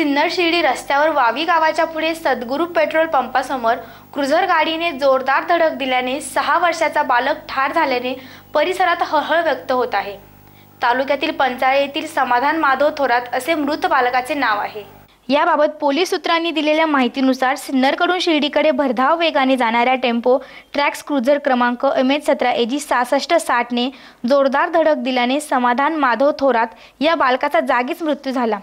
सिन्नर शिर्डी रस्त्यावर वावी गावाच्या पुढे सद्गुरू पेट्रोल पंपासमोर क्रुझर गाडीने जोरदार धडक दिल्याने सहा वर्षाचा बालक ठार झाल्याने परिसरात हळहळ व्यक्त होत आहे. तालुक्यातील पंचाळे येथील समाधान माधव थोरात असे मृत बालकाचे नाव आहे. याबाबत पोलीस सूत्रांनी दिलेल्या माहितीनुसार सिन्नरकडून शिर्डीकडे भरधाव वेगाने जाणाऱ्या टेम्पो ट्रॅक्स क्रुझर क्रमांक एम एच सतरा एजी सहासष्ट साठने जोरदार धडक दिल्याने समाधान माधव थोरात या बालकाचा जागीच मृत्यू झाला.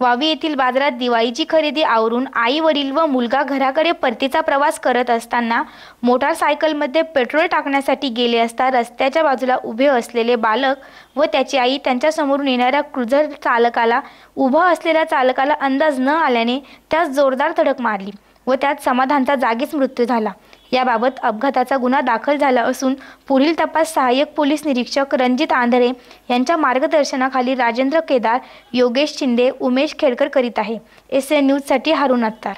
वावी येथील बाजारात दिवाळीची खरेदी आवरून आई वडील व मुलगा घराकडे परतीचा प्रवास करत असताना मोटारसायकलमध्ये पेट्रोल टाकण्यासाठी गेले असता रस्त्याच्या बाजूला उभे असलेले बालक व त्याची आई त्यांच्यासमोरून येणाऱ्या क्रुझर चालकाला उभं असलेल्या चालकाला अंदाज न आल्याने त्यास जोरदार धडक मारली व त्यात समाधानचा जागीच मृत्यू झाला. याबाबत अपघाताचा गुन्हा दाखल झाला असून पुढील तपास सहाय्यक पोलीस निरीक्षक रणजित आंधळे यांच्या मार्गदर्शनाखाली राजेंद्र केदार योगेश शिंदे उमेश खेडकर करीत आहे. एस एन न्यूजसाठी हारून अत्तार.